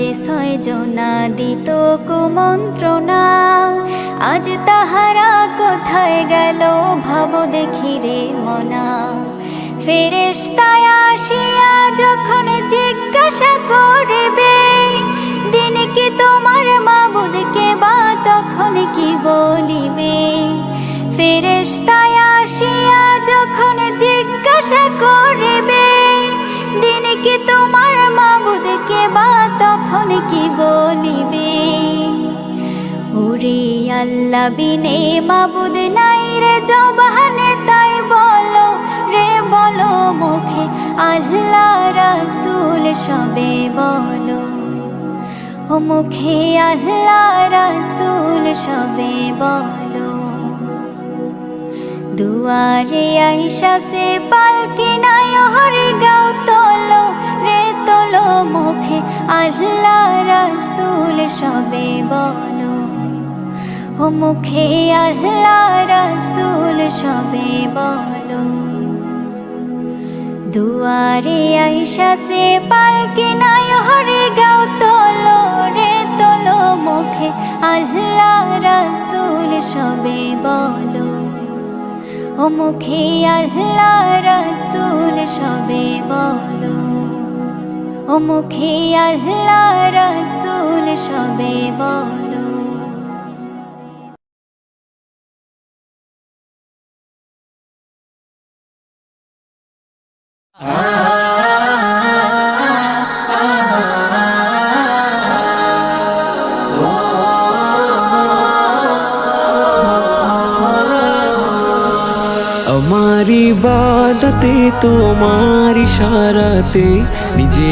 যে ছয় জনা দিত কুমন্ত্রণা, আজ তাহারা কোথায় গেল ভাব দেখি রে মনা। ফেরেশতায় আসিয়া যখন জিজ্ঞাসা করবে, দিন কি তোমার মাবুদকে বা তখন কি বলিবে? ফেরেশতায় কি বলিবে? ওরে আল্লাহ বিনে মাবুদ নাই রে জবানে, তাই বলো রে, বলো মুখে আল্লাহ রাসূল সবে বলো। ও মুখে আল্লাহ রাসূল সবে বলো। দুয়ারে আইসা সে পালকি নাই আল্লাহ রাসূল সবে বলো। ও মুখে আল্লাহ রাসূল সবে বলো। দুয়ারে আইসা সে পালকে নাই, হরে গাও তোলো রে, তোলো মুখে আল্লাহ রাসূল সবে বলো। ও মুখে আল্লাহ রাসূল ও মুখে আল্লাহ রাসূল সবে বলো। আমার ইবাদতে তোমার ইশারাতে নিজে